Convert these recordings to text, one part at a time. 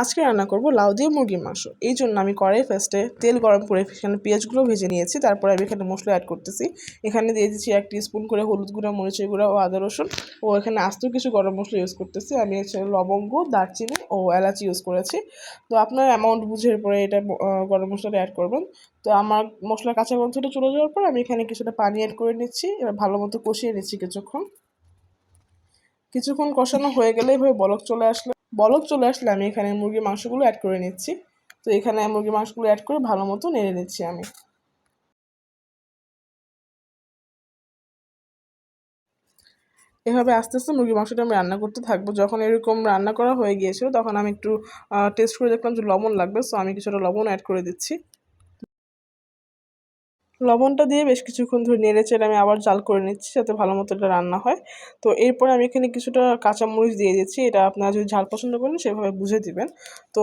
আজকে রান্না করব লাউ দিয়ে মুরগির মাংস। এই জন্য আমি কড়াই ফার্স্টে তেল গরম করে এখানে পেঁয়াজগুলো ভেজে নিয়েছি, তারপরে আমি এখানে মশলা অ্যাড করতেছি। এখানে দিয়ে দিচ্ছি এক স্পুন করে হলুদ গুঁড়া, মরিচের গুঁড়া ও আদা, রসুন। ও এখানে আস্ত কিছু গরম মশলা ইউজ করতেছি। আমি হচ্ছে লবঙ্গ, দারচিনি ও এলাচি ইউজ করেছি। তো আপনার অ্যামাউন্ট বুঝে পরে এটা গরম মশলাটা অ্যাড করবেন। তো আমার মশলার কাঁচা গন্ধটা চলে যাওয়ার পর আমি এখানে কিছুটা পানি অ্যাড করে নিচ্ছি, এবার ভালো মতো কষিয়ে নিচ্ছি কিছুক্ষণ। কিছুক্ষণ কষানো হয়ে গেলে এভাবে বলক চলে আসলে। বলক চলে আসলে আমি এখানে মুরগির মাংসগুলো অ্যাড করে নিচ্ছি। তো এখানে মুরগির মাংসগুলো অ্যাড করে ভালো মতো নেড়ে নিচ্ছি আমি। এভাবে আস্তে আস্তে মুরগির মাংসটা আমি রান্না করতে থাকব। যখন এরকম রান্না করা হয়ে গিয়েছিল, তখন আমি একটু টেস্ট করে দেখলাম যে লবণ লাগবে সো আমি কিছুটা লবণ অ্যাড করে দিচ্ছি। লবণটা দিয়ে বেশ কিছুক্ষণ ধরে নেড়ে চেড়ে আমি আবার জাল করে নিচ্ছি যাতে ভালো মতো এটা রান্না হয়। তো এরপরে আমি এখানে কিছুটা কাঁচামরিচ দিয়ে দিচ্ছি এটা আপনারা যদি ঝাল পছন্দ করেন সেভাবে বুঝে দিবেন। তো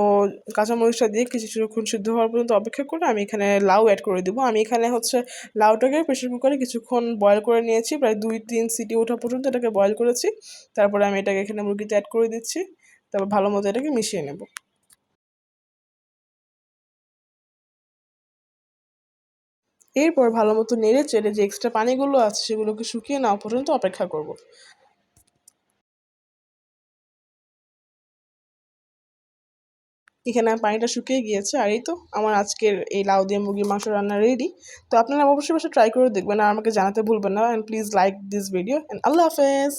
কাঁচামরিচটা দিয়ে কিছুক্ষণ সিদ্ধ হওয়ার পর্যন্ত অপেক্ষা করে আমি এখানে লাউ অ্যাড করে দিব। আমি এখানে হচ্ছে লাউটাকে প্রেশার কুকারে কিছুক্ষণ বয়ল করে নিয়েছি। প্রায় দুই তিন সিটি ওঠা পর্যন্ত এটাকে বয়ল করেছি। তারপরে আমি এটাকে এখানে মুরগিতে অ্যাড করে দিচ্ছি। তারপর ভালো মতো এটাকে মিশিয়ে নেব। এরপর ভালো মতো নেড়ে চেড়ে যে এক্সট্রা পানিগুলো আছে সেগুলোকে শুকিয়ে নেওয়া পর্যন্ত অপেক্ষা করব। এখানে পানিটা শুকিয়ে গিয়েছে। আর এই তো আমার আজকের এই লাউ দিয়ে মুরগির মাংস রান্না রেডি তো আপনারা অবশ্যই অবশ্যই ট্রাই করে দেখবেন আর আমাকে জানাতে ভুলবেন না। And please like this video and আল্লাহ হাফেজ!